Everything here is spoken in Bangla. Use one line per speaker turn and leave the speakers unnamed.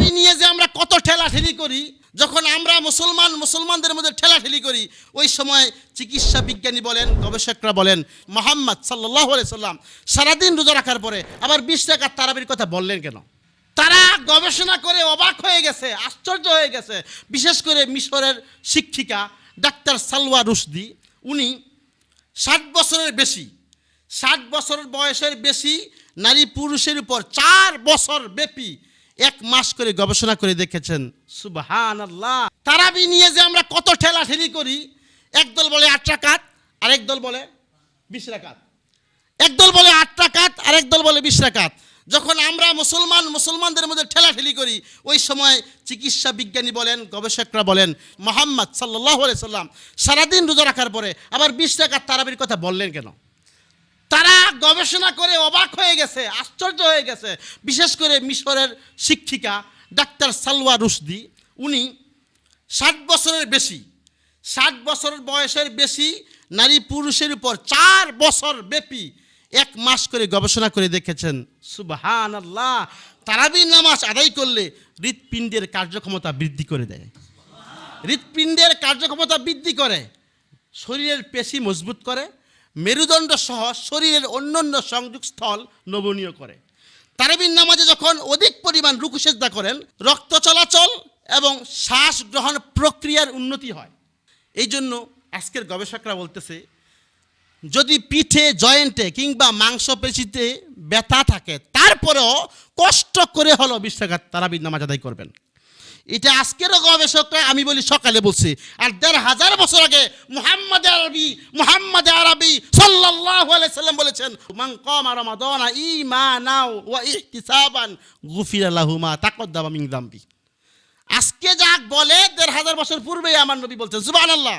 তারাবি নিয়ে যে আমরা কত ঠেলাঠেলি করি, যখন আমরা মুসলমান, মুসলমানদের মধ্যে ঠেলাঠেলি করি, ওই সময় চিকিৎসা বিজ্ঞানী বলেন, গবেষকরা বলেন, মোহাম্মদ সাল্লাহ সাল্লাম সারাদিন রোজা রাখার পরে আবার বিশ টাকার তারাবির কথা বললেন কেন? তারা গবেষণা করে অবাক হয়ে গেছে, আশ্চর্য হয়ে গেছে। বিশেষ করে মিশরের শিক্ষিকা ডাক্তার সালওয়া রুশদি, উনি ষাট বছরের বেশি, ষাট বছর বয়সের বেশি নারী পুরুষের উপর চার বছর ব্যাপী এক মাস করে গবেষণা করে দেখেছেন। সুবহান আল্লাহ তারাবি নিয়ে যে আমরা কত ঠেলাঠেলি করি একদল বলে আট রাকাত, আরেক দল বলে বিশ রাকাত। একদল বলে আট রাকাত, আরেক দল বলে বিশ রাকাত। যখন আমরা মুসলমান, মুসলমানদের মধ্যে ঠেলাঠেলি করি, ওই সময় চিকিৎসা বিজ্ঞানী বলেন, গবেষকরা বলেন, মোহাম্মদ সাল্লাহ সাল্লাম সারাদিন রোজা রাখার পরে আবার বিশ টাকার তারাবির কথা বললেন কেন? তারা গবেষণা করে অবাক হয়ে গেছে, আশ্চর্য হয়ে গেছে। বিশেষ করে মিশরের শিক্ষিকা ডাক্তার সালওয়া রুশদি, উনি ষাট বছরের বেশি, ষাট বছর বয়সের বেশি নারী পুরুষের উপর চার বছর ব্যাপী এক মাস করে গবেষণা করে দেখেছেন। সুবহান আল্লাহ তারাবির নামাজ আদায় করলে হৃৎপিণ্ডের কার্যক্ষমতা বৃদ্ধি করে দেয়। হৃৎপিণ্ডের কার্যক্ষমতা বৃদ্ধি করে, শরীরের পেশি মজবুত করে মেরুদণ্ড সহ শরীরের অন্যান্য সংযোগস্থল নমনীয় করে। তারাবির নামাজে যখন অধিক পরিমাণ রুকুসেজদা করেন, রক্ত চলাচল এবং শ্বাস গ্রহণ প্রক্রিয়ার উন্নতি হয়। এই জন্য আজকের গবেষকরা বলতেছে, যদি পিঠে, জয়েন্টে কিংবা মাংসপেশিতে ব্যথা থাকে, তারপরেও কষ্ট করে হলো বিশ টাকা তারাবির নামাজ আদায় করবেন। এটা আজকেরও গবেষকরা আমি বলি সকালে বলছি। আর দেড় হাজার বছর আগে মুহাম্মদ আরবি মুহাম্মদ আরবি আলাইহি সাল্লাম বলেছেন, মান কামা রমাদানা ঈমানাও ওয়া ইহতিসাবান গুফিরা লাহু মা তাকদ্দামা মিন যামবি আজকে যাক বলে, দেড় হাজার বছর পূর্বেই আমার নবী বলছেন, সুবহানাল্লাহ।